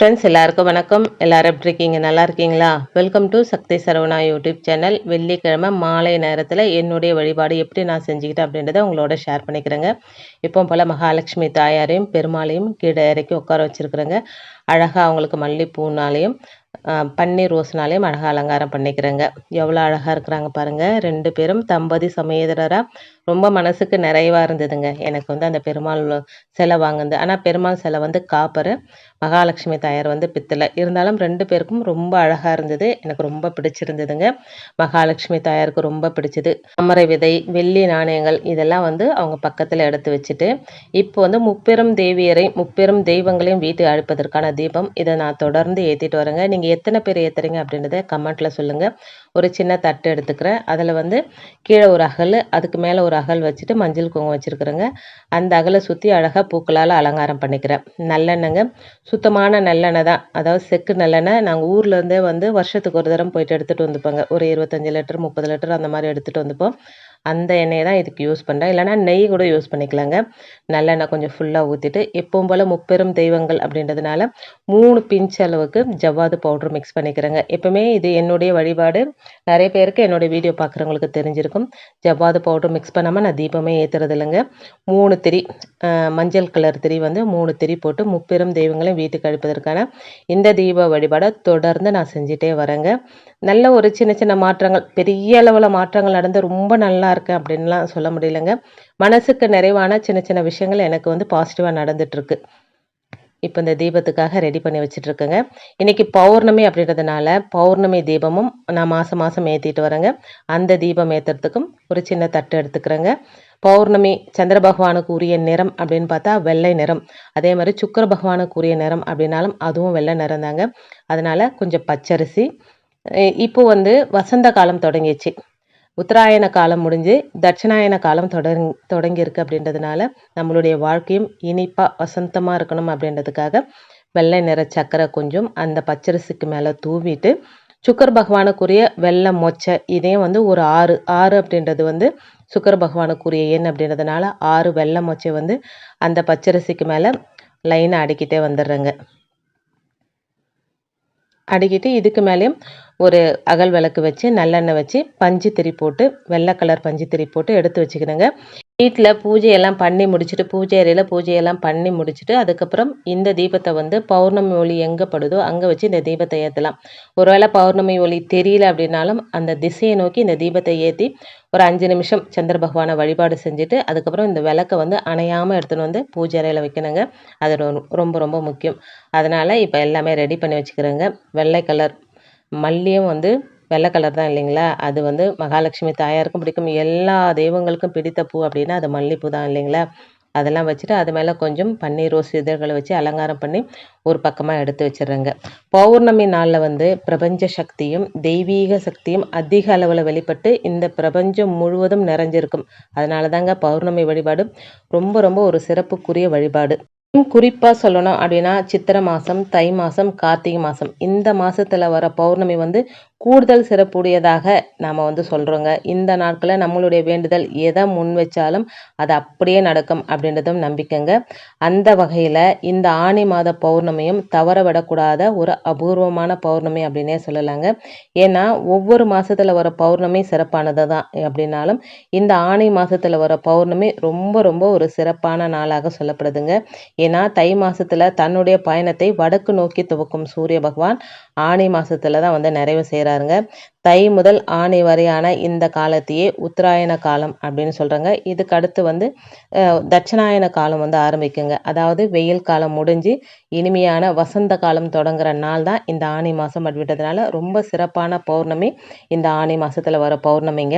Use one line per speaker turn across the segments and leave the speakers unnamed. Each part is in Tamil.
ஃப்ரெண்ட்ஸ் எல்லாருக்கும் வணக்கம் எல்லோரும் எப்படி இருக்கீங்க நல்லா இருக்கீங்களா welcome to Sakthi Saravana YouTube channel வெள்ளிக்கிழமை மாலை நேரத்தில் என்னுடைய வழிபாடு எப்படி நான் செஞ்சுக்கிட்டேன் அப்படின்றத உங்களோட ஷேர் பண்ணிக்கிறேங்க இப்போ போல் மகாலட்சுமி தாயாரையும் பெருமாளையும் கீழே இறக்கி உட்கார வச்சுருக்குறேங்க அழகாக அவங்களுக்கு மல்லிப்பூனாலையும் பன்னீர் ரோஸ்னாலேயும் அழகாக அலங்காரம் பண்ணிக்கிறேங்க எவ்வளோ அழகாக இருக்கிறாங்க பாருங்கள் ரெண்டு பேரும் தம்பதி சமேதரராக ரொம்ப மனசுக்கு நிறைவாக இருந்ததுங்க எனக்கு வந்து அந்த பெருமாள் சிலை வாங்குனது ஆனால் பெருமாள் சிலை வந்து காப்பர் மகாலட்சுமி தாயார் வந்து பித்தளை இருந்தாலும் ரெண்டு பேருக்கும் ரொம்ப அழகாக இருந்தது எனக்கு ரொம்ப பிடிச்சிருந்ததுங்க மகாலட்சுமி தாயாருக்கு ரொம்ப பிடிச்சது அமரை விதை வெள்ளி நாணயங்கள் இதெல்லாம் வந்து அவங்க பக்கத்தில் எடுத்து வச்சுட்டு இப்போ வந்து முப்பெரும் தேவியரை முப்பெரும் தெய்வங்களையும் வீட்டு அழைப்பதற்கான தீபம் இதை நான் தொடர்ந்து ஏற்றிட்டு வரேங்க நீங்கள் எத்தனை பேர் ஏற்றுறீங்க அப்படின்றத கமெண்ட்டில் சொல்லுங்கள் ஒரு சின்ன தட்டு எடுத்துக்கிறேன் அதில் வந்து கீழே ஒரு அகல் அதுக்கு மேலே ஒரு அகல் வச்சுட்டு மஞ்சள் குங்குமம் வச்சுருக்குறேங்க அந்த அகலை சுற்றி அழகாக பூக்களால் அலங்காரம் பண்ணிக்கிறேன் நல்லெண்ணெய்ங்க சுத்தமான நல்லெண்ணெய் தான் அதாவது செக்கு நல்லெண்ணெய் நாங்கள் ஊர்லேருந்தே வந்து வருஷத்துக்கு ஒரு தரம் போயிட்டு எடுத்துகிட்டு வந்துப்போங்க ஒரு இருபத்தஞ்சி லிட்டர் முப்பது லிட்டர் அந்த மாதிரி எடுத்துகிட்டு வந்துப்போம் அந்த எண்ணெயை தான் இதுக்கு யூஸ் பண்ணுறேன் இல்லைனா நெய் கூட யூஸ் பண்ணிக்கலாங்க நல்லெண்ணெய் கொஞ்சம் ஃபுல்லாக ஊற்றிட்டு எப்பவும் போல் முப்பெரும் தெய்வங்கள் அப்படின்றதுனால மூணு பிஞ்ச் அளவுக்கு ஜவ்வாது பவுட்ரு மிக்ஸ் பண்ணிக்கிறேங்க எப்போவுமே இது என்னுடைய வழிபாடு நிறைய பேருக்கு என்னுடைய வீடியோ பார்க்குறவங்களுக்கு தெரிஞ்சிருக்கும் ஜவ்வாது பவுட்ரு மிக்ஸ் பண்ணாமல் நான் தீபமே ஏற்றுறது இல்லைங்க மூணு திரி மஞ்சள் கலர் திரி வந்து மூணு திரி போட்டு முப்பெரும் தெய்வங்களையும் வீட்டுக்கு அழிப்பதற்கான இந்த தீப வழிபாடை தொடர்ந்து நான் செஞ்சிட்டே வரேங்க நல்ல ஒரு சின்ன சின்ன மாற்றங்கள் பெரிய அளவில் மாற்றங்கள் நடந்து ரொம்ப நல்லா இருக்குது அப்படின்லாம் சொல்ல முடியலங்க மனசுக்கு நிறைவான சின்ன சின்ன விஷயங்கள் எனக்கு வந்து பாசிட்டிவாக நடந்துகிட்ருக்கு இப்போ இந்த தீபத்துக்காக ரெடி பண்ணி வச்சுட்ருக்கேங்க இன்றைக்கி பௌர்ணமி அப்படின்றதுனால பௌர்ணமி தீபமும் நான் மாதம் மாதம் ஏற்றிட்டு வரேங்க அந்த தீபம் ஏற்றுறதுக்கும் ஒரு சின்ன தட்டு எடுத்துக்கிறேங்க பௌர்ணமி சந்திர பகவானுக்கு உரிய நிறம் அப்படின்னு பார்த்தா வெள்ளை நிறம் அதே மாதிரி சுக்கர பகவானுக்கு உரிய நிறம் அப்படின்னாலும் அதுவும் வெள்ளை நிறம் தாங்க அதனால் கொஞ்சம் பச்சரிசி இப்போ வந்து வசந்த காலம் தொடங்கிச்சு உத்தராயண காலம் முடிஞ்சு தட்சிணாயன காலம் தொடங் தொடங்கியிருக்கு அப்படின்றதுனால நம்மளுடைய வாழ்க்கையும் இனிப்பாக வசந்தமாக இருக்கணும் அப்படின்றதுக்காக வெள்ளை நிற சக்கரை கொஞ்சம் அந்த பச்சரிசிக்கு மேலே தூவிட்டு சுக்கர் பகவானுக்குரிய வெள்ளை மொச்சை இதே வந்து ஒரு ஆறு ஆறு அப்படின்றது வந்து சுக்கர் பகவானுக்குரிய ஏன் அப்படின்றதுனால ஆறு வெள்ளை மொச்சை வந்து அந்த பச்சரிசிக்கு மேலே லைனை அடிக்கிட்டே வந்துடுறேங்க அடுக்கிட்டு இதுக்கு மேலேயும் ஒரு அகல் விளக்கு வச்சு நல்லெண்ணெய் வச்சு பஞ்சு திரி போட்டு வெள்ளை கலர் பஞ்சு திரி போட்டு எடுத்து வச்சுக்கணுங்க வீட்டில் பூஜையெல்லாம் பண்ணி முடிச்சுட்டு பூஜை அறையில் பூஜையெல்லாம் பண்ணி முடிச்சுட்டு அதுக்கப்புறம் இந்த தீபத்தை வந்து பௌர்ணமி ஒளி எங்கே படுதோ அங்கே வச்சு இந்த தீபத்தை ஏற்றலாம் ஒருவேளை பௌர்ணமி ஒளி தெரியல அப்படின்னாலும் அந்த திசையை நோக்கி இந்த தீபத்தை ஏற்றி ஒரு அஞ்சு நிமிஷம் சந்திர பகவானை வழிபாடு செஞ்சுட்டு அதுக்கப்புறம் இந்த விளக்கை வந்து அணையாமல் எடுத்துகிட்டு வந்து பூஜை அறையில் வைக்கணுங்க அது ரொம்ப ரொம்ப முக்கியம் அதனால் இப்போ எல்லாமே ரெடி பண்ணி வச்சுக்கிறேங்க வெள்ளை கலர் மல்லியும் வந்து வெள்ளை கலர் தான் இல்லைங்களா அது வந்து மகாலட்சுமி தாயாருக்கும் பிடிக்கும் எல்லா தெய்வங்களுக்கும் பிடித்த பூ அப்படின்னா அது மல்லிப்பூ தான் இல்லைங்களா அதெல்லாம் வச்சுட்டு அது மேலே கொஞ்சம் பன்னீர் ரோஸ் இதழ்களை வச்சு அலங்காரம் பண்ணி ஒரு பக்கமாக எடுத்து வச்சிடுறேங்க பௌர்ணமி நாளில் வந்து பிரபஞ்ச சக்தியும் தெய்வீக சக்தியும் அதிக அளவில் வெளிப்பட்டு இந்த பிரபஞ்சம் முழுவதும் நிறைஞ்சிருக்கும் அதனால தாங்க பௌர்ணமி வழிபாடு ரொம்ப ரொம்ப ஒரு சிறப்புக்குரிய வழிபாடு குறிப்பாக சொல்லணும் அப்படின்னா சித்திரை மாதம் தை மாதம் கார்த்திகை மாதம் இந்த மாதத்தில் வர பௌர்ணமி வந்து கூடுதல் சிறப்புடையதாக நாம் வந்து சொல்கிறோங்க இந்த நாட்களில் நம்மளுடைய வேண்டுதல் எதை முன் வச்சாலும் அது அப்படியே நடக்கும் அப்படின்றதும் நம்பிக்கைங்க அந்த வகையில் இந்த ஆணி மாத பௌர்ணமியும் தவற விடக்கூடாத ஒரு அபூர்வமான பௌர்ணமி அப்படின்னே சொல்லலாங்க ஏன்னா ஒவ்வொரு மாதத்தில் வர பௌர்ணமி சிறப்பானது தான் அப்படின்னாலும் இந்த ஆணி மாதத்தில் வர பௌர்ணமி ரொம்ப ரொம்ப ஒரு சிறப்பான நாளாக சொல்லப்படுதுங்க ஏன்னா தை மாதத்தில் தன்னுடைய பயணத்தை வடக்கு நோக்கி துவக்கும் சூரிய பகவான் ஆணி மாதத்தில் தான் வந்து நிறைவு செய்கிறார் சொல்கிறாருங்க தை முதல் ஆணி வரையான இந்த காலத்தையே உத்தராயண காலம் அப்படின்னு சொல்கிறாங்க இதுக்கு அடுத்து வந்து தட்சிணாயன காலம் வந்து ஆரம்பிக்குங்க அதாவது வெயில் காலம் முடிஞ்சு இனிமையான வசந்த காலம் தொடங்குற நாள் தான் இந்த ஆணி மாதம் அப்படின்றதுனால ரொம்ப சிறப்பான பௌர்ணமி இந்த ஆணி மாதத்தில் வர பௌர்ணமிங்க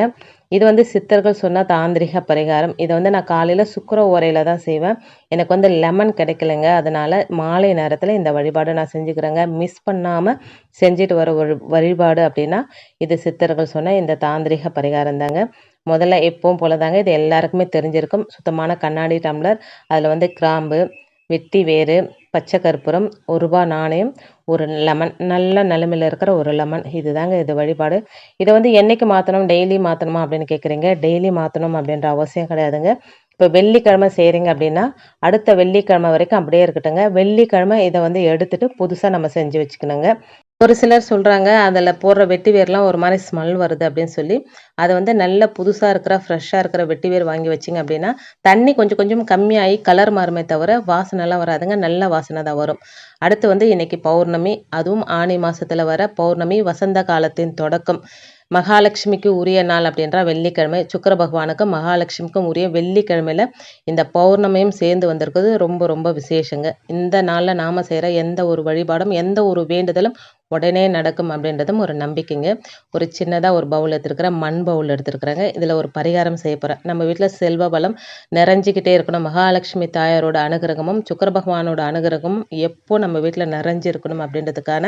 இது வந்து சித்தர்கள் சொன்ன தாந்திரிக பரிகாரம் இதை வந்து நான் காலையில் சுக்கர ஓரையில் தான் செய்வேன் எனக்கு வந்து லெமன் கிடைக்கலங்க அதனால் மாலை நேரத்தில் இந்த வழிபாடு நான் செஞ்சுக்கிறேங்க மிஸ் பண்ணாமல் செஞ்சுட்டு வர ஒரு வழிபாடு அப்படின்னா இது சித்தர்கள் சொன்ன இந்த தாந்திரிக பரிகாரம் தாங்க முதல்ல எப்பவும் போல தாங்க இது எல்லாருக்குமே தெரிஞ்சிருக்கும் சுத்தமான கண்ணாடி டம்ளர் அதில் வந்து கிராம்பு வெட்டி வேறு பச்சை கற்பூரம் ஒரு ரூபா நாணயம் ஒரு லெமன் நல்ல நிலமையில் இருக்கிற ஒரு லெமன் இது தாங்க இது வழிபாடு இதை வந்து என்றைக்கு மாற்றணும் டெய்லி மாற்றணுமா அப்படின்னு கேட்குறீங்க டெய்லி மாற்றணும் அப்படின்ற அவசியம் கிடையாதுங்க இப்போ வெள்ளிக்கிழமை செய்கிறீங்க அப்படின்னா அடுத்த வெள்ளிக்கிழமை வரைக்கும் அப்படியே இருக்கட்டுங்க வெள்ளிக்கிழமை இதை வந்து எடுத்துகிட்டு புதுசாக நம்ம செஞ்சு வச்சுக்கணுங்க ஒரு சிலர் சொல்கிறாங்க அதில் போடுற வெட்டி வேர்லாம் ஒரு மாதிரி ஸ்மெல் வருது அப்படின்னு சொல்லி அதை வந்து நல்ல புதுசாக இருக்கிற ஃப்ரெஷ்ஷாக இருக்கிற வெட்டி வேர் வாங்கி வச்சிங்க அப்படின்னா தண்ணி கொஞ்சம் கொஞ்சம் கம்மியாகி கலர் மாறுமே தவிர வாசனைலாம் வராதுங்க நல்ல வாசனை தான் வரும் அடுத்து வந்து இன்றைக்கி பௌர்ணமி அதுவும் ஆணி மாதத்தில் வர பௌர்ணமி வசந்த காலத்தின் தொடக்கம் மகாலட்சுமிக்கு உரிய நாள் அப்படின்ற வெள்ளிக்கிழமை சுக்கர பகவானுக்கும் மகாலட்சுமிக்கும் உரிய வெள்ளிக்கிழமையில் இந்த பௌர்ணமியும் சேர்ந்து வந்திருக்கிறது ரொம்ப ரொம்ப விசேஷங்க இந்த நாளில் நாம் செய்கிற எந்த ஒரு வழிபாடும் எந்த ஒரு வேண்டுதலும் உடனே நடக்கும் அப்படின்றதும் ஒரு நம்பிக்கைங்க ஒரு சின்னதாக ஒரு பவுல் எடுத்துருக்குறேன் மண் பவுல் எடுத்துருக்குறாங்க இதில் ஒரு பரிகாரம் செய்ய போகிறேன் நம்ம வீட்டில் செல்வ பலம் நிறைஞ்சிக்கிட்டே இருக்கணும் மகாலட்சுமி தாயாரோட அனுகிரகமும் சுக்கர பகவானோட அனுகிரகமும் எப்போ நம்ம வீட்டில் நிறைஞ்சிருக்கணும் அப்படின்றதுக்கான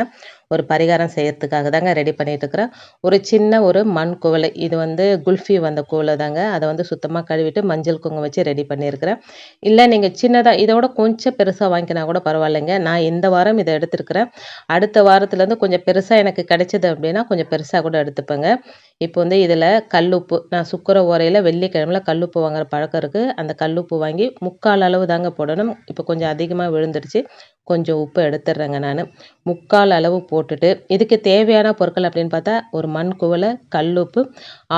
ஒரு பரிகாரம் செய்யறதுக்காக தாங்க ரெடி பண்ணிகிட்டு இருக்கிறேன் ஒரு சின்ன ஒரு மண் குவலை இது வந்து குல்ஃபி வந்த குவலை தாங்க அதை வந்து சுத்தமாக கழுவிட்டு மஞ்சள் குங்குமம் வச்சு ரெடி பண்ணியிருக்கிறேன் இல்லை நீங்கள் சின்னதாக இதோட கொஞ்சம் பெருசாக வாங்கினா கூட பரவாயில்லைங்க நான் இந்த வாரம் இதை எடுத்துருக்குறேன் அடுத்த வாரத்துலேருந்து வந்து கொஞ்சம் பெருசாக எனக்கு கிடைச்சது அப்படின்னா கொஞ்சம் பெருசாக கூட எடுத்துப்பேங்க இப்போ வந்து இதில் கல்லுப்பு நான் சுக்கர உரையில் வெள்ளிக்கிழமையில் கல்லுப்பு வாங்குகிற பழக்கம் இருக்குது அந்த கல்லுப்பு வாங்கி முக்கால் அளவு தாங்க போடணும் இப்போ கொஞ்சம் அதிகமாக விழுந்துடுச்சு கொஞ்சம் உப்பு எடுத்துடுறேங்க நான் முக்கால் அளவு போட்டுட்டு இதுக்கு தேவையான பொருட்கள் அப்படின்னு பார்த்தா ஒரு மண் குவலை கல்லுப்பு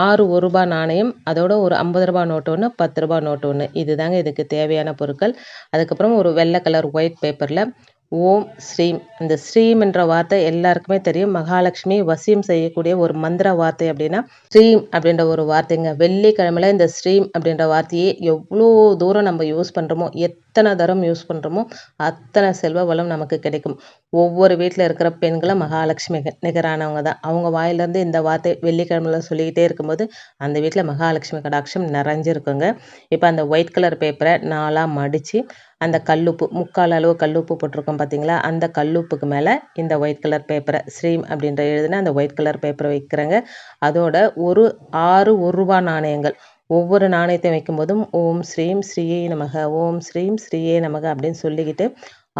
ஆறு ஒரு ரூபா நாணயம் அதோட ஒரு ஐம்பது ரூபா நோட்டு ஒன்று பத்து ரூபா நோட்டு ஒன்று இதுதாங்க இதுக்கு தேவையான பொருட்கள் அதுக்கப்புறம் ஒரு வெள்ளை கலர் ஒயிட் பேப்பரில் ஓம் ஸ்ரீம் இந்த ஸ்ரீம் என்ற வார்த்தை எல்லாருக்குமே தெரியும் மகாலட்சுமி வசியம் செய்யக்கூடிய ஒரு மந்திர வார்த்தை அப்படின்னா ஸ்ரீம் அப்படின்ற ஒரு வார்த்தைங்க வெள்ளிக்கிழமையில் இந்த ஸ்ரீம் அப்படின்ற வார்த்தையை எவ்வளோ தூரம் நம்ம யூஸ் பண்ணுறோமோ எத் எத்தனை தரம் யூஸ் பண்ணுறோமோ அத்தனை செல்வ வளம் நமக்கு கிடைக்கும் ஒவ்வொரு வீட்டில் இருக்கிற பெண்களும் மகாலட்சுமி நிகரானவங்க தான் அவங்க வாயிலேருந்து இந்த வார்த்தை வெள்ளிக்கிழமையில் சொல்லிக்கிட்டே இருக்கும்போது அந்த வீட்டில் மகாலட்சுமி கடாட்சம் நிறைஞ்சிருக்குங்க இப்போ அந்த ஒயிட் கலர் பேப்பரை நாளாக மடித்து அந்த கல்லுப்பு முக்கால் அளவு கல்லுப்பு போட்டிருக்கோம் பார்த்தீங்களா அந்த கல்லுப்புக்கு மேலே இந்த ஒயிட் கலர் பேப்பரை ஸ்ரீம் அப்படின்ற எழுதுனா அந்த ஒயிட் கலர் பேப்பரை வைக்கிறேங்க அதோட ஒரு ஆறு ஒரு ரூபா நாணயங்கள் ஒவ்வொரு நாணயத்தை வைக்கும்போதும் ஓம் ஸ்ரீம் ஸ்ரீயே நமக ஓம் ஸ்ரீம் ஸ்ரீயே நமக அப்படின்னு சொல்லிக்கிட்டு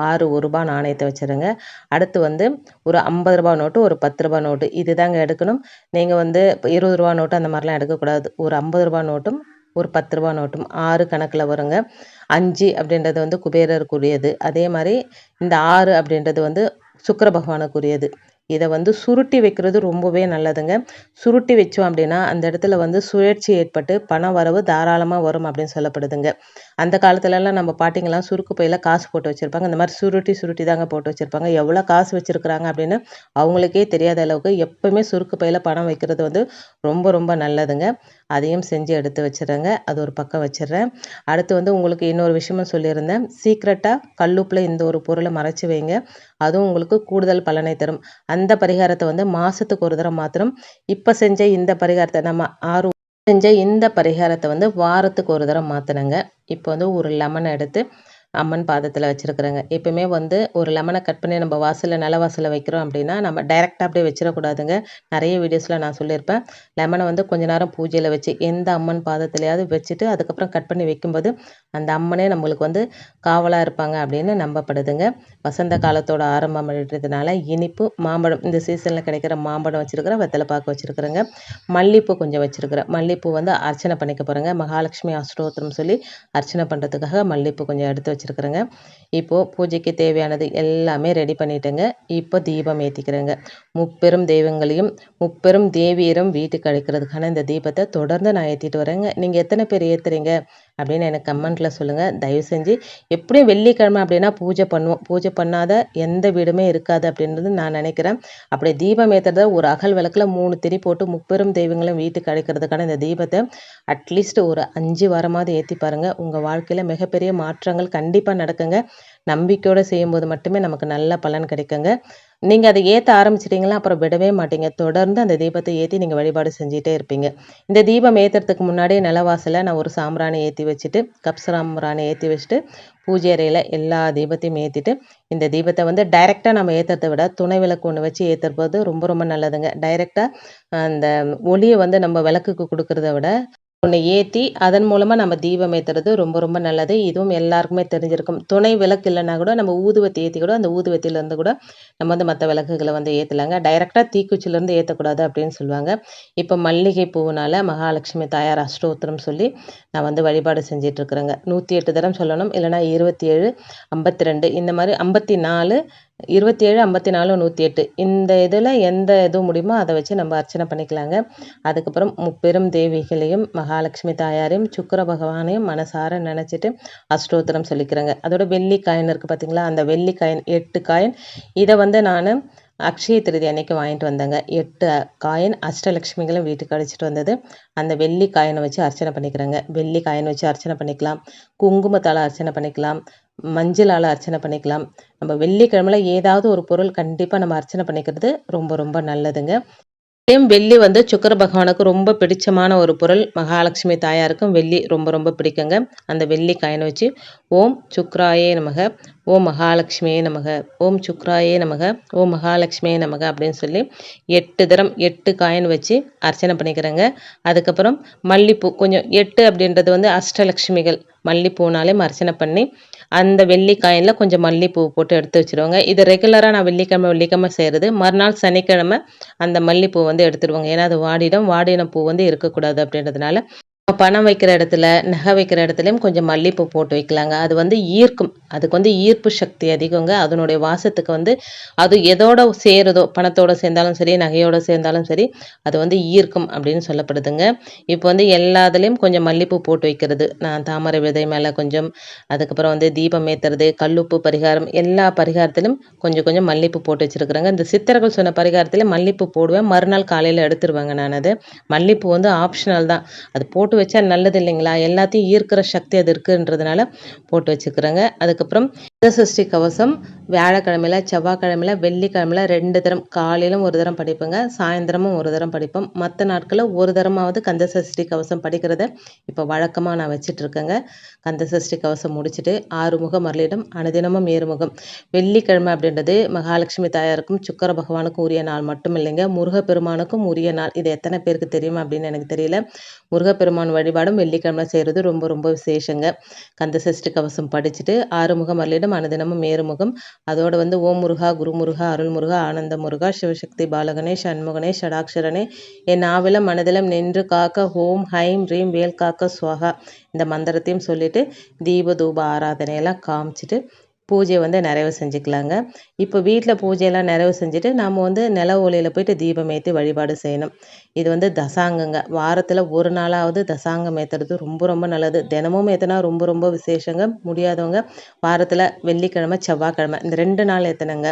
ஆறு ஒரு ரூபா நாணயத்தை வச்சுருங்க அடுத்து வந்து ஒரு ஐம்பது ரூபா நோட்டு ஒரு பத்து ரூபா நோட்டு இது தாங்க எடுக்கணும் நீங்கள் வந்து இப்போ இருபது ரூபா நோட்டு அந்த மாதிரிலாம் எடுக்கக்கூடாது ஒரு ஐம்பது ரூபா நோட்டும் ஒரு பத்து ரூபா நோட்டும் ஆறு கணக்கில் வருங்க அஞ்சு அப்படின்றது வந்து குபேரருக்குரியது அதே மாதிரி இந்த ஆறு அப்படின்றது வந்து சுக்கர பகவானுக்குரியது இதை வந்து சுருட்டி வைக்கிறது ரொம்பவே நல்லதுங்க சுருட்டி வச்சோம் அப்படின்னா அந்த இடத்துல வந்து சுழற்சி ஏற்பட்டு பண வரவு தாராளமாக வரும் அப்படின்னு சொல்லப்படுதுங்க அந்த காலத்துலலாம் நம்ம பாட்டிங்கெல்லாம் சுருக்கு பையில் காசு போட்டு வச்சுருப்பாங்க இந்த மாதிரி சுருட்டி சுருட்டி தாங்க போட்டு வச்சுருப்பாங்க எவ்வளோ காசு வச்சுருக்குறாங்க அப்படின்னு அவங்களுக்கே தெரியாத அளவுக்கு எப்போவுமே சுருக்கு பையில் பணம் வைக்கிறது வந்து ரொம்ப ரொம்ப நல்லதுங்க அதையும் செஞ்சு எடுத்து வச்சுருங்க அது ஒரு பக்கம் வச்சிடுறேன் அடுத்து வந்து உங்களுக்கு இன்னொரு விஷயமும் சொல்லியிருந்தேன் சீக்ரெட்டாக கல்லுப்பில் இந்த ஒரு பொருளை மறைச்சி வைங்க அதுவும் உங்களுக்கு கூடுதல் பலனை தரும் அந்த பரிகாரத்தை வந்து மாதத்துக்கு ஒரு தடவை மாத்திரம் இப்போ செஞ்ச இந்த பரிகாரத்தை நம்ம ஆறு செஞ்ச இந்த பரிகாரத்தை வந்து வாரத்துக்கு ஒரு தடவை மாற்றினங்க இப்போ வந்து ஒரு லெமனை எடுத்து அம்மன் பாதத்தில் வச்சுருக்குறேங்க எப்பவுமே வந்து ஒரு லெமனை கட் பண்ணி நம்ம வாசலில் நில வாசலில் வைக்கிறோம் அப்படின்னா நம்ம டைரெக்டாக அப்படியே வச்சிடக்கூடாதுங்க நிறைய வீடியோஸில் நான் சொல்லியிருப்பேன் லெமனை வந்து கொஞ்ச நேரம் பூஜையில் வச்சு எந்த அம்மன் பாதத்துலையாவது வச்சுட்டு அதுக்கப்புறம் கட் பண்ணி வைக்கும்போது அந்த அம்மனே நம்மளுக்கு வந்து காவலாக இருப்பாங்க அப்படின்னு நம்பப்படுதுங்க வசந்த காலத்தோட ஆரம்பம் அப்படின்றதுனால இனிப்பு மாம்பழம் இந்த சீசனில் கிடைக்கிற மாம்பழம் வெத்தலை பாக்கு வச்சுருக்குறேங்க மல்லிப்பூ கொஞ்சம் வச்சுருக்குறேன் மல்லிப்பூ வந்து அர்ச்சனை பண்ணிக்க போகிறேங்க மகாலட்சுமி அஷ்டோத்திரம் சொல்லி அர்ச்சனை பண்ணுறதுக்காக மல்லிப்பூ கொஞ்சம் எடுத்து வச்சுருக்கேன் வச்சுருக்குறேங்க இப்போது பூஜைக்கு தேவையானது எல்லாமே ரெடி பண்ணிட்டேங்க இப்போ தீபம் ஏற்றிக்கிறேங்க முப்பெரும் தெய்வங்களையும் முப்பெரும் தேவியரும் வீட்டுக்கு அழைக்கிறதுக்கான இந்த தீபத்தை தொடர்ந்து நான் ஏற்றிட்டு வரேங்க நீங்கள் எத்தனை பேர் ஏற்றுறீங்க அப்படின்னு எனக்கு கமெண்ட்டில் சொல்லுங்கள் தயவு செஞ்சு எப்படியும் வெள்ளிக்கிழமை அப்படின்னா பூஜை பண்ணுவோம் பூஜை பண்ணாத எந்த வீடுமே இருக்காது அப்படின்றது நான் நினைக்கிறேன் அப்படி தீபம் ஏற்றுறத ஒரு அகல் விளக்கில் மூணு திரி போட்டு முப்பெரும் தெய்வங்களும் வீட்டுக்கு அழைக்கிறதுக்கான இந்த தீபத்தை அட்லீஸ்ட் ஒரு அஞ்சு வாரமாவது ஏற்றி பாருங்கள் உங்கள் வாழ்க்கையில் மிகப்பெரிய மாற்றங்கள் கண்டிப்பாக நடக்குங்க நம்பிக்கையோடு செய்யும்போது மட்டுமே நமக்கு நல்ல பலன் கிடைக்குங்க நீங்கள் அதை ஏற்ற ஆரம்பிச்சிட்டிங்களா அப்புறம் விடவே மாட்டீங்க தொடர்ந்து அந்த தீபத்தை ஏற்றி நீங்கள் வழிபாடு செஞ்சுட்டே இருப்பீங்க இந்த தீபம் ஏற்றுறதுக்கு முன்னாடியே நிலவாசலை நான் ஒரு சாம்பிராணி ஏற்றி வச்சுட்டு கப் சாம்பிராணி ஏற்றி வச்சுட்டு பூஜை அறையில் எல்லா தீபத்தையும் ஏற்றிட்டு இந்த தீபத்தை வந்து டைரெக்டாக நம்ம ஏற்றுறத விட துணை விளக்கு ஒன்று வச்சு ஏற்றுறது ரொம்ப ரொம்ப நல்லதுங்க டைரெக்டாக அந்த ஒளியை வந்து நம்ம விளக்குக்கு கொடுக்குறத விட ஒன்று ஏற்றி அதன் மூலமாக நம்ம தீபம் ஏற்றுறது ரொம்ப ரொம்ப நல்லது இதுவும் எல்லாருக்குமே தெரிஞ்சிருக்கும் துணை விளக்கு இல்லைனா கூட நம்ம ஊதுவத்தி ஏற்றி கூட அந்த ஊதுவத்திலேருந்து கூட நம்ம வந்து மற்ற விளக்குகளை வந்து ஏற்றலாங்க டைரெக்டாக தீக்குச்சிலேருந்து ஏற்றக்கூடாது அப்படின்னு சொல்லுவாங்க இப்போ மல்லிகை பூவினால் மகாலட்சுமி தாயார் அஷ்டோத்திரம் சொல்லி நான் வந்து வழிபாடு செஞ்சிட்ருக்குறேங்க நூற்றி எட்டு தரம் சொல்லணும் இல்லைனா இருபத்தி ஏழு ஐம்பத்தி ரெண்டு இந்த மாதிரி ஐம்பத்தி நாலு இருபத்தி ஏழு ஐம்பத்தி நாலு நூற்றி எட்டு இந்த இதில் எந்த இது முடியுமோ அதை வச்சு நம்ம அர்ச்சனை பண்ணிக்கலாங்க அதுக்கப்புறம் முப்பெரும் தேவிகளையும் மகாலட்சுமி தாயாரையும் சுக்கர பகவானையும் மனசார நினச்சிட்டு அஷ்டோத்திரம் சொல்லிக்கிறேங்க அதோட வெள்ளி காயின் இருக்குது பார்த்திங்களா அந்த வெள்ளி காயின் எட்டு காயின் இதை வந்து நான் அக்ஷய திருதி அன்னைக்கு வாங்கிட்டு வந்தாங்க எட்டு காயின் அஷ்டலட்சுமிகளும் வீட்டுக்கு அழைச்சிட்டு வந்தது அந்த வெள்ளி காயினை வச்சு அர்ச்சனை பண்ணிக்கிறாங்க வெள்ளி காயின் வச்சு அர்ச்சனை பண்ணிக்கலாம் குங்குமத்தால் அர்ச்சனை பண்ணிக்கலாம் மஞ்சளால் அர்ச்சனை பண்ணிக்கலாம் நம்ம வெள்ளிக்கிழமையில் ஏதாவது ஒரு பொருள் கண்டிப்பாக நம்ம அர்ச்சனை பண்ணிக்கிறது ரொம்ப ரொம்ப நல்லதுங்க ஏன் வெள்ளி வந்து சுக்கர பகவானுக்கு ரொம்ப பிடிச்சமான ஒரு பொருள் மகாலட்சுமி தாயாருக்கும் வெள்ளி ரொம்ப ரொம்ப பிடிக்குங்க அந்த வெள்ளி காயினை வச்சு ஓம் சுக்ராயே நமக ஓம் மகாலட்சுமியே நமக ஓம் சுக்ராயே நமக ஓம் மகாலட்சுமியே நமக அப்படின்னு சொல்லி எட்டு தரம் எட்டு காயின் வச்சு அர்ச்சனை பண்ணிக்கிறேங்க அதுக்கப்புறம் மல்லிப்பூ கொஞ்சம் எட்டு அப்படின்றது வந்து அஷ்டலக்ஷ்மிகள் மல்லிப்பூனாலே அர்ச்சனை பண்ணி அந்த வெள்ளிக்காயில் கொஞ்சம் மல்லிப்பூ போட்டு எடுத்து வச்சுருவாங்க இது ரெகுலராக நான் வெள்ளிக்கிழமை வெள்ளிக்கிழமை செய்கிறது மறுநாள் சனிக்கிழமை அந்த மல்லிப்பூ வந்து எடுத்துருவாங்க ஏன்னா அது வாடிடும் வாடின பூ வந்து இருக்கக்கூடாது அப்படின்றதுனால பணம் வைக்கிற இடத்துல நகை வைக்கிற இடத்துலையும் கொஞ்சம் மல்லிப்பூ போட்டு வைக்கலாங்க அது வந்து ஈர்க்கும் அதுக்கு வந்து ஈர்ப்பு சக்தி அதிகங்க அதனுடைய வாசத்துக்கு வந்து அது எதோட சேருதோ பணத்தோடு சேர்ந்தாலும் சரி நகையோடு சேர்ந்தாலும் சரி அது வந்து ஈர்க்கும் அப்படின்னு சொல்லப்படுதுங்க இப்போ வந்து எல்லா இதுலேயும் கொஞ்சம் மல்லிப்பூ போட்டு வைக்கிறது நான் தாமரை விதை மேலே கொஞ்சம் அதுக்கப்புறம் வந்து தீபம் ஏற்றுறது கல்லுப்பு பரிகாரம் எல்லா பரிகாரத்திலும் கொஞ்சம் கொஞ்சம் மல்லிப்பூ போட்டு வச்சுருக்குறாங்க இந்த சித்தர்கள் சொன்ன பரிகாரத்தில் மல்லிப்பூ போடுவேன் மறுநாள் காலையில் எடுத்துருவாங்க நான் அது மல்லிப்பூ வந்து ஆப்ஷனல் தான் அது போட்டு போட்டு வச்சா நல்லது இல்லைங்களா எல்லாத்தையும் ஈர்க்கிற சக்தி அது இருக்குன்றதுனால போட்டு வச்சுக்கிறேங்க அதுக்கப்புறம் சஷ்டி கவசம் வியாழக்கிழமையில் செவ்வாய்க்கிழமையில் வெள்ளிக்கிழமையில் ரெண்டு தரம் காலையிலும் ஒரு தரம் படிப்பேங்க சாயந்தரமும் ஒரு தரம் படிப்போம் மற்ற நாட்களில் ஒரு தரமாவது கந்த சஷ்டி கவசம் படிக்கிறத இப்போ வழக்கமாக நான் வச்சிட்ருக்கேங்க கந்த சஷ்டி கவசம் முடிச்சுட்டு ஆறுமுக மரலிடம் அனுதினமும் ஏறுமுகம் வெள்ளிக்கிழமை அப்படின்றது மகாலட்சுமி தாயாருக்கும் சுக்கர பகவானுக்கும் உரிய நாள் மட்டும் இல்லைங்க முருகப்பெருமானுக்கும் உரிய நாள் இது எத்தனை பேருக்கு தெரியும் அப்படின்னு எனக்கு தெரியல முருகப்பெருமான் வழிபாடும் வெள்ளிக்கிழமை செய்கிறது ரொம்ப ரொம்ப விசேஷங்க கந்த சஷ்டி கவசம் படிச்சுட்டு ஆறுமுக மரலிடம் மீண்டும் அனுதினமும் ஏறுமுகம் அதோடு வந்து ஓம் முருகா குருமுருகா அருள்முருகா ஆனந்த முருகா சிவசக்தி பாலகணேஷ் சண்முகனே ஷடாக்ஷரனே என் ஆவிலம் மனதிலம் நின்று காக்க ஹோம் ஹைம் ரீம் வேல் காக்க சுவாகா இந்த மந்திரத்தையும் சொல்லிட்டு தீப தூப ஆராதனையெல்லாம் காமிச்சிட்டு பூஜையை வந்து நிறைவு செஞ்சுக்கலாங்க இப்போ வீட்டில் பூஜையெல்லாம் நிறைவு செஞ்சுட்டு நம்ம வந்து நில ஒலையில் போயிட்டு தீபம் ஏற்றி வழிபாடு செய்யணும் இது வந்து தசாங்கங்க வாரத்தில் ஒரு நாளாவது தசாங்கம் ஏற்றுறது ரொம்ப ரொம்ப நல்லது தினமும் ஏற்றினா ரொம்ப ரொம்ப விசேஷங்க முடியாதவங்க வாரத்தில் வெள்ளிக்கிழமை செவ்வாய்க்கிழமை இந்த ரெண்டு நாள் ஏற்றினங்க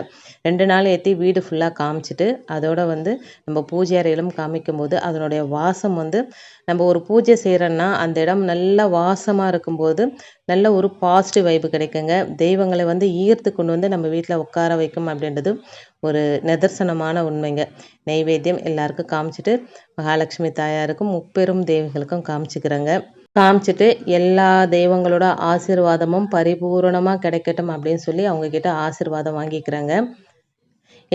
ரெண்டு நாள் ஏற்றி வீடு ஃபுல்லாக காமிச்சிட்டு அதோட வந்து நம்ம பூஜை அறையிலும் காமிக்கும் போது அதனுடைய வாசம் வந்து நம்ம ஒரு பூஜை செய்கிறோன்னா அந்த இடம் நல்லா வாசமாக இருக்கும்போது நல்ல ஒரு பாசிட்டிவ் வைப்பு கிடைக்குங்க தெய்வங்களை அதை வந்து ஈர்த்து கொண்டு வந்து நம்ம வீட்டில் உட்கார வைக்கும் அப்படின்றது ஒரு நிதர்சனமான உண்மைங்க நெய்வேத்தியம் எல்லாருக்கும் காமிச்சிட்டு மகாலட்சுமி தாயாருக்கும் முப்பெரும் தேவிகளுக்கும் காமிச்சிக்கிறேங்க காமிச்சிட்டு எல்லா தெய்வங்களோட ஆசீர்வாதமும் பரிபூரணமாக கிடைக்கட்டும் அப்படின்னு சொல்லி அவங்கக்கிட்ட ஆசீர்வாதம் வாங்கிக்கிறாங்க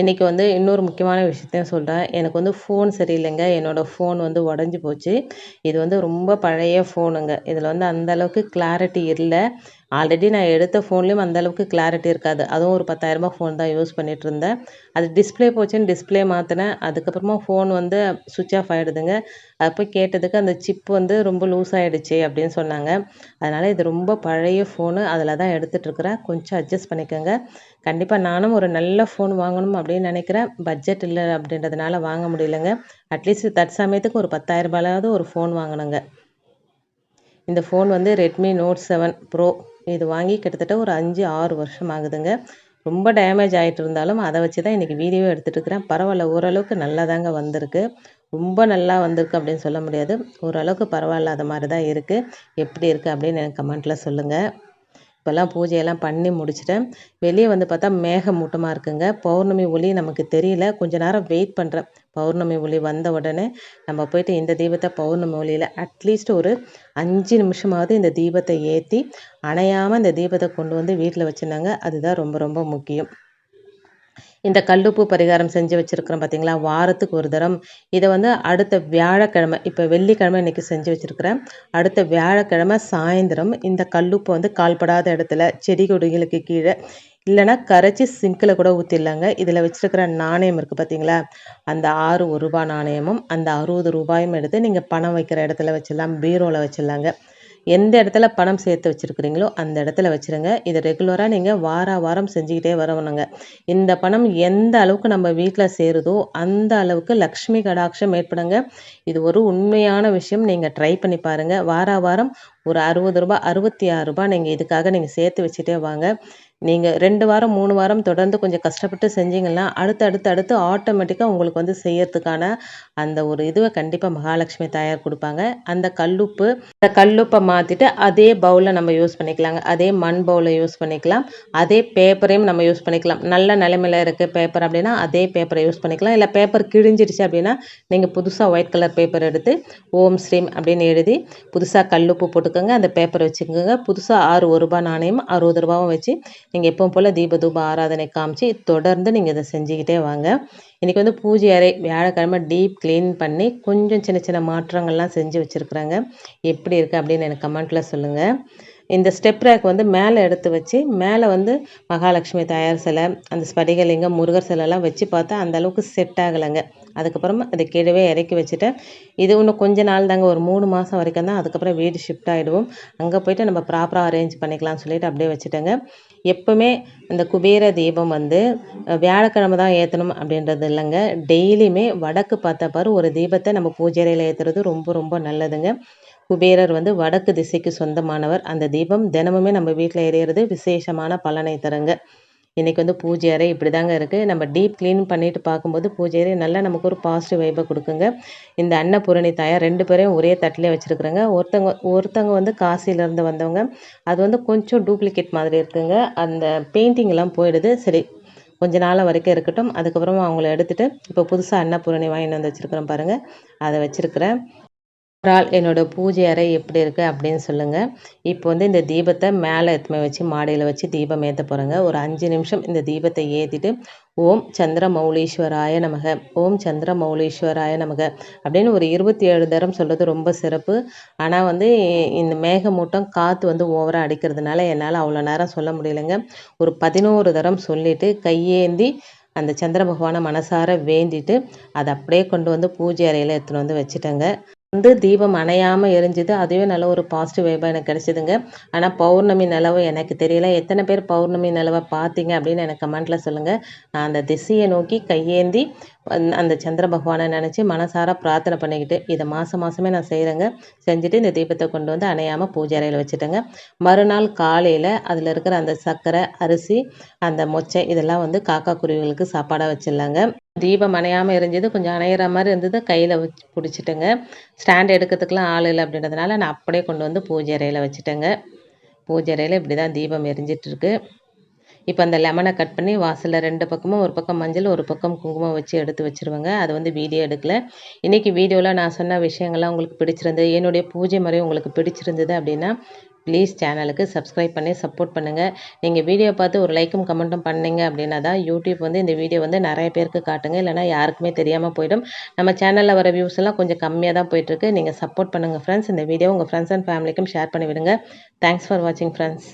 இன்றைக்கி வந்து இன்னொரு முக்கியமான விஷயத்தையும் சொல்கிறேன் எனக்கு வந்து ஃபோன் சரியில்லைங்க என்னோடய ஃபோன் வந்து உடஞ்சி போச்சு இது வந்து ரொம்ப பழைய ஃபோனுங்க இதில் வந்து அந்தளவுக்கு கிளாரிட்டி இல்லை ஆல்ரெடி நான் எடுத்த ஃபோன்லேயும் அந்தளவுக்கு கிளாரிட்டி இருக்காது அதுவும் ஒரு பத்தாயிரரூபா ஃபோன் தான் யூஸ் பண்ணிகிட்டு இருந்தேன் அது டிஸ்பிளே போச்சுன்னு டிஸ்பிளே மாற்றினேன் அதுக்கப்புறமா ஃபோன் வந்து சுவிட்ச் ஆஃப் ஆகிடுதுங்க அப்போ கேட்டதுக்கு அந்த சிப் வந்து ரொம்ப லூஸ் ஆகிடுச்சி அப்படின்னு சொன்னாங்க அதனால் இது ரொம்ப பழைய ஃபோனு அதில் தான் எடுத்துகிட்ருக்குறேன் கொஞ்சம் அட்ஜஸ்ட் பண்ணிக்கோங்க கண்டிப்பாக நானும் ஒரு நல்ல ஃபோன் வாங்கணும் அப்படின்னு நினைக்கிறேன் பட்ஜெட் இல்லை அப்படின்றதுனால வாங்க முடியலங்க அட்லீஸ்ட் தற்சமயத்துக்கு ஒரு பத்தாயிரரூபாயாவது ஒரு ஃபோன் வாங்கணுங்க இந்த ஃபோன் வந்து ரெட்மி நோட் செவன் ப்ரோ இது வாங்கி கிட்டத்தட்ட ஒரு அஞ்சு ஆறு வருஷம் ஆகுதுங்க ரொம்ப டேமேஜ் ஆகிட்டு இருந்தாலும் அதை வச்சு தான் இன்றைக்கி வீடியோ எடுத்துகிட்டு இருக்கிறேன் பரவாயில்ல ஓரளவுக்கு நல்லா தாங்க வந்திருக்கு ரொம்ப நல்லா வந்திருக்கு அப்படின்னு சொல்ல முடியாது ஓரளவுக்கு பரவாயில்ல அது மாதிரி தான் இருக்குது எப்படி இருக்குது அப்படின்னு எனக்கு கமெண்ட்டில் சொல்லுங்கள் இப்போல்லாம் பூஜையெல்லாம் பண்ணி முடிச்சுட்டேன் வெளியே வந்து பார்த்தா மேகமூட்டமாக மூட்டமாக இருக்குங்க பௌர்ணமி ஒளி நமக்கு தெரியல கொஞ்ச நேரம் வெயிட் பண்ணுறேன் பௌர்ணமி ஒளி வந்த உடனே நம்ம போயிட்டு இந்த தீபத்தை பௌர்ணமி ஒளியில் அட்லீஸ்ட் ஒரு அஞ்சு நிமிஷமாவது இந்த தீபத்தை ஏற்றி அணையாமல் இந்த தீபத்தை கொண்டு வந்து வீட்டில் வச்சுருந்தாங்க அதுதான் ரொம்ப ரொம்ப முக்கியம் இந்த கல்லுப்பு பரிகாரம் செஞ்சு வச்சுருக்குறோம் பார்த்தீங்களா வாரத்துக்கு ஒரு தரம் இதை வந்து அடுத்த வியாழக்கிழமை இப்போ வெள்ளிக்கிழமை இன்றைக்கி செஞ்சு வச்சுருக்கிறேன் அடுத்த வியாழக்கிழமை சாயந்தரம் இந்த கல்லுப்பு வந்து கால்படாத இடத்துல செடி கொடிகளுக்கு கீழே இல்லைனா கரைச்சி சிங்கில் கூட ஊற்றிடலாங்க இதில் வச்சுருக்கிற நாணயம் இருக்குது பார்த்தீங்களா அந்த ஆறு ஒரு ரூபா நாணயமும் அந்த அறுபது ரூபாயும் எடுத்து நீங்கள் பணம் வைக்கிற இடத்துல வச்சிடலாம் பீரோவில் வச்சிடலாங்க எந்த இடத்துல பணம் சேர்த்து வச்சுருக்குறீங்களோ அந்த இடத்துல வச்சுருங்க இதை ரெகுலராக நீங்கள் வார வாரம் செஞ்சுக்கிட்டே வரணுங்க இந்த பணம் எந்த அளவுக்கு நம்ம வீட்டில் சேருதோ அந்த அளவுக்கு லக்ஷ்மி கடாட்சம் ஏற்படுங்க இது ஒரு உண்மையான விஷயம் நீங்கள் ட்ரை பண்ணி பாருங்கள் வார வாரம் ஒரு அறுபது ரூபா அறுபத்தி ஆறு ரூபா நீங்கள் இதுக்காக நீங்கள் சேர்த்து வச்சுட்டே வாங்க நீங்கள் ரெண்டு வாரம் மூணு வாரம் தொடர்ந்து கொஞ்சம் கஷ்டப்பட்டு செஞ்சீங்கன்னா அடுத்து அடுத்து அடுத்து ஆட்டோமேட்டிக்காக உங்களுக்கு வந்து செய்யறதுக்கான அந்த ஒரு இதுவை கண்டிப்பாக மகாலட்சுமி தயார் கொடுப்பாங்க அந்த கல்லுப்பு அந்த கல்லுப்பை மாற்றிட்டு அதே பவுலில் நம்ம யூஸ் பண்ணிக்கலாங்க அதே மண் பவுலை யூஸ் பண்ணிக்கலாம் அதே பேப்பரையும் நம்ம யூஸ் பண்ணிக்கலாம் நல்ல நிலைமையில் இருக்க பேப்பர் அப்படின்னா அதே பேப்பரை யூஸ் பண்ணிக்கலாம் இல்லை பேப்பர் கிழிஞ்சிடுச்சு அப்படின்னா நீங்கள் புதுசாக ஒயிட் கலர் பேப்பர் எடுத்து ஓம் ஸ்ரீம் அப்படின்னு எழுதி புதுசாக கல்லுப்பு போட்டுக்கோங்க அந்த பேப்பரை வச்சுக்கோங்க புதுசாக ஆறு ஒரு ரூபா நாணயம் அறுபது ரூபாவும் வச்சு நீங்கள் எப்பவும் போல் தீபதூப ஆராதனை காமிச்சு தொடர்ந்து நீங்கள் இதை செஞ்சுக்கிட்டே வாங்க இன்றைக்கி வந்து பூஜை அறை வியாழக்கிழமை டீப் க்ளீன் பண்ணி கொஞ்சம் சின்ன சின்ன மாற்றங்கள்லாம் செஞ்சு வச்சுருக்குறாங்க எப்படி இருக்குது அப்படின்னு எனக்கு கமெண்ட்டில் சொல்லுங்கள் இந்த ஸ்டெப் ரேக் வந்து மேலே எடுத்து வச்சு மேலே வந்து மகாலட்சுமி தயார் சிலை அந்த ஸ்படிகலிங்கம் முருகர் சிலைலாம் வச்சு பார்த்தா அந்த அளவுக்கு செட் ஆகலைங்க அதுக்கப்புறமா அதை கீழவே இறக்கி வச்சுட்டேன் இது இன்னும் கொஞ்ச நாள் தாங்க ஒரு மூணு மாதம் வரைக்கும் தான் அதுக்கப்புறம் வீடு ஷிஃப்ட் ஆகிடுவோம் அங்கே போயிட்டு நம்ம ப்ராப்பராக அரேஞ்ச் பண்ணிக்கலாம்னு சொல்லிட்டு அப்படியே வச்சுட்டேங்க எப்போவுமே இந்த குபேர தீபம் வந்து வியாழக்கிழமை தான் ஏற்றணும் அப்படின்றது இல்லைங்க டெய்லியுமே வடக்கு பார்த்தப்பாரு ஒரு தீபத்தை நம்ம அறையில் ஏற்றுறது ரொம்ப ரொம்ப நல்லதுங்க குபேரர் வந்து வடக்கு திசைக்கு சொந்தமானவர் அந்த தீபம் தினமுமே நம்ம வீட்டில் எரியறது விசேஷமான பலனை தருங்க இன்றைக்கி வந்து பூஜை அறை இப்படி தாங்க இருக்குது நம்ம டீப் க்ளீன் பண்ணிவிட்டு பார்க்கும்போது பூஜை அறை நல்லா நமக்கு ஒரு பாசிட்டிவ் வைப்பை கொடுக்குங்க இந்த அன்னபூரணி தாயார் ரெண்டு பேரையும் ஒரே தட்டிலே வச்சுருக்குறேங்க ஒருத்தங்க ஒருத்தங்க வந்து காசிலேருந்து வந்தவங்க அது வந்து கொஞ்சம் டூப்ளிகேட் மாதிரி இருக்குங்க அந்த பெயிண்டிங்லாம் போயிடுது சரி கொஞ்ச நாள் வரைக்கும் இருக்கட்டும் அதுக்கப்புறமா அவங்கள எடுத்துகிட்டு இப்போ புதுசாக அன்னபூரணி வாங்கிட்டு வந்து வச்சுருக்குறோம் பாருங்கள் அதை வச்சுருக்கிறேன் ஓவரால் என்னோடய பூஜை அறை எப்படி இருக்குது அப்படின்னு சொல்லுங்கள் இப்போ வந்து இந்த தீபத்தை மேலே எத்தனை வச்சு மாடியில் வச்சு தீபம் ஏற்ற போகிறேங்க ஒரு அஞ்சு நிமிஷம் இந்த தீபத்தை ஏற்றிட்டு ஓம் சந்திர மௌலீஸ்வராய நமக ஓம் சந்திர மௌலீஸ்வராய நமக அப்படின்னு ஒரு இருபத்தி ஏழு தரம் சொல்கிறது ரொம்ப சிறப்பு ஆனால் வந்து இந்த மேகமூட்டம் காற்று வந்து ஓவராக அடிக்கிறதுனால என்னால் அவ்வளோ நேரம் சொல்ல முடியலைங்க ஒரு பதினோரு தரம் சொல்லிவிட்டு கையேந்தி அந்த சந்திர பகவானை மனசார வேண்டிட்டு அதை அப்படியே கொண்டு வந்து பூஜை அறையில் எடுத்துன்னு வந்து வச்சுட்டேங்க வந்து தீபம் அணையாமல் எரிஞ்சுது அதுவே நல்ல ஒரு பாசிட்டிவ் வைபாக எனக்கு கிடச்சிதுங்க ஆனால் பௌர்ணமி நிலவு எனக்கு தெரியல எத்தனை பேர் பௌர்ணமி நிலவை பார்த்தீங்க அப்படின்னு எனக்கு கமெண்ட்டில் சொல்லுங்கள் நான் அந்த திசையை நோக்கி கையேந்தி அந்த சந்திர பகவானை நினச்சி மனசார பிரார்த்தனை பண்ணிக்கிட்டு இதை மாதம் மாதமே நான் செய்கிறேங்க செஞ்சுட்டு இந்த தீபத்தை கொண்டு வந்து அணையாமல் பூஜை அறையில் வச்சுட்டேங்க மறுநாள் காலையில் அதில் இருக்கிற அந்த சர்க்கரை அரிசி அந்த மொச்சை இதெல்லாம் வந்து காக்கா குருவிகளுக்கு சாப்பாடாக வச்சிடலாங்க தீபம் அணையாமல் எரிஞ்சது கொஞ்சம் அணையிற மாதிரி இருந்தது கையில் வச்சு பிடிச்சிட்டேங்க ஸ்டாண்ட் எடுக்கிறதுக்குலாம் ஆள் இல்லை அப்படின்றதுனால நான் அப்படியே கொண்டு வந்து பூஜை அறையில் வச்சுட்டேங்க பூஜை அறையில் இப்படி தான் தீபம் எரிஞ்சிட்ருக்கு இப்போ அந்த லெமனை கட் பண்ணி வாசலில் ரெண்டு பக்கமும் ஒரு பக்கம் மஞ்சள் ஒரு பக்கம் குங்குமம் வச்சு எடுத்து வச்சுருவேங்க அது வந்து வீடியோ எடுக்கல இன்றைக்கி வீடியோவில் நான் சொன்ன விஷயங்கள்லாம் உங்களுக்கு பிடிச்சிருந்தது என்னுடைய பூஜை முறை உங்களுக்கு பிடிச்சிருந்தது அப்படின்னா ப்ளீஸ் சேனலுக்கு சப்ஸ்கிரைப் பண்ணி சப்போர்ட் பண்ணுங்கள் நீங்கள் வீடியோ பார்த்து ஒரு லைக்கும் கமெண்ட்டும் பண்ணிங்க அப்படின்னா தான் யூடியூப் வந்து இந்த வீடியோ வந்து நிறைய பேருக்கு காட்டுங்க இல்லைனா யாருக்குமே தெரியாமல் போயிடும் நம்ம சேனலில் வர வியூஸ் எல்லாம் கொஞ்சம் கம்மியாக தான் போயிட்டுருக்கு நீங்கள் சப்போர்ட் பண்ணுங்கள் ஃப்ரெண்ட்ஸ் இந்த வீடியோ உங்கள் ஃப்ரெண்ட்ஸ் அண்ட் ஃபேமிலிக்கும் ஷேர் பண்ணிவிடுங்க தேங்க்ஸ் ஃபார் வாட்சிங் ஃப்ரெண்ட்ஸ்